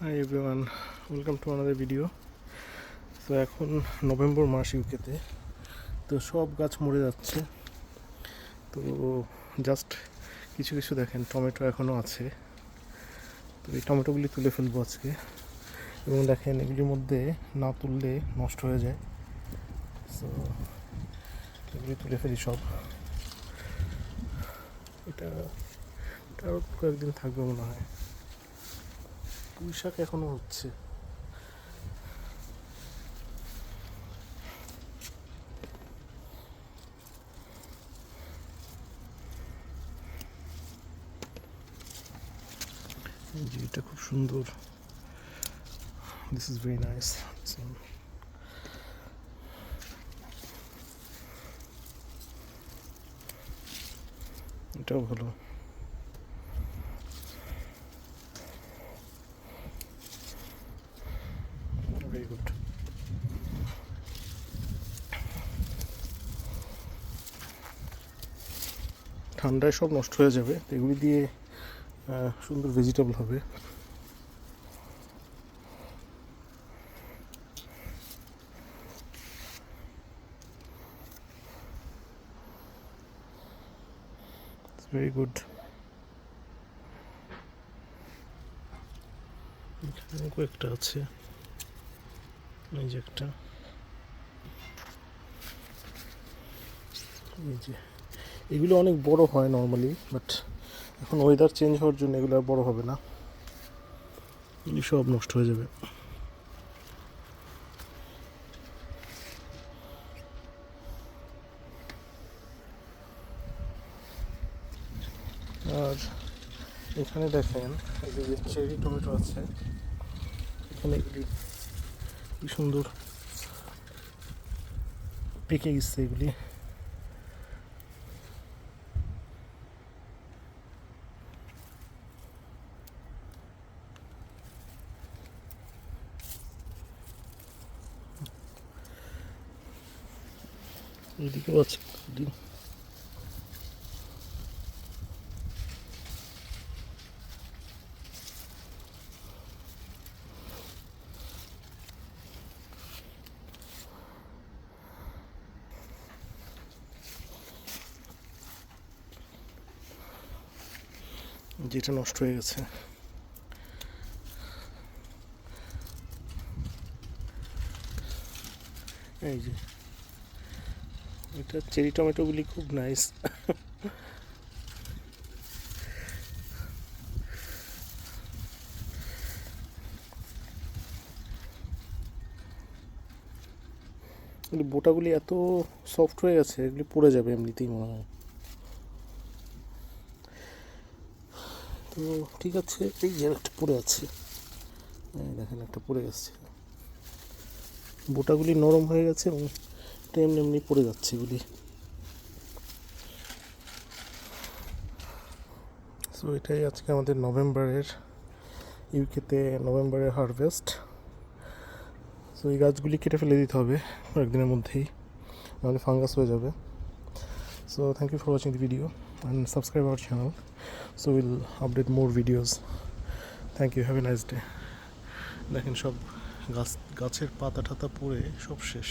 Hi everyone welcome to another video তো এখন November মাস ইউকেতে তো সব গাছ মরে যাচ্ছে। তো জাস্ট কিছু কিছু দেখেন, টমেটো এখনও আছে। তো এই টমেটোগুলি তুলে ফেলব আজকে। এবং দেখেন এগুলির মধ্যে না তুললে নষ্ট হয়ে যায়। তো এগুলি তুলে ফেলি সব। এটা আরও কয়েকদিন থাকবে মনে হয়। পুঁই শাক এখনও হচ্ছে। যে এটা খুব সুন্দর। দিস ইজ ভেরি নাইস এটাও ভালো ভেরি গুড ঠান্ডায় সব নষ্ট হয়ে যাবে এগুলি দিয়ে সুন্দর ভেজিটেবল হবে। ভেরি গুড এখানে কয়েকটা আছে। এই যে একটা। এই যে। এগুলো অনেক বড় হয় নর্মালি বাট এখন ওয়েদার চেঞ্জ হওয়ার জন্য এগুলো আর বড় হবে না। এগুলি সব নষ্ট হয়ে যাবে। আর এখানে দেখেন চেরি টমেটো আছে, এখানে এগুলি কি সুন্দর পেকে গেছে এগুলি। এদিকেও আছে এদিকে। যেটা নষ্ট হয়ে গেছে এই যে এটা চেরি টমেটোগুলি খুব নাইস বোটাগুলি এত সফট হয়ে গেছে, এগুলি পড়ে যাবে এমনিতেই মনে হয়। তো ঠিক আছে, এই যে একটা পড়ে আছে। দেখেন, একটা পড়ে গেছে। বোটাগুলি নরম হয়ে গেছে এবং এটা এমনি এমনি পড়ে যাচ্ছে এগুলি। সো এটাই আজকে আমাদের নভেম্বরের ইউকেতে নভেম্বরের হারভেস্ট সো এই গাছগুলি কেটে ফেলে দিতে হবে কয়েকদিনের মধ্যেই, নাহলে ফাঙ্গাস হয়ে যাবে। So thank you for watching the video and subscribe our channel so will update more videos thank you have a nice day দেখেন সব গাছ, গাছের পাতা টাতা পড়ে সব শেষ।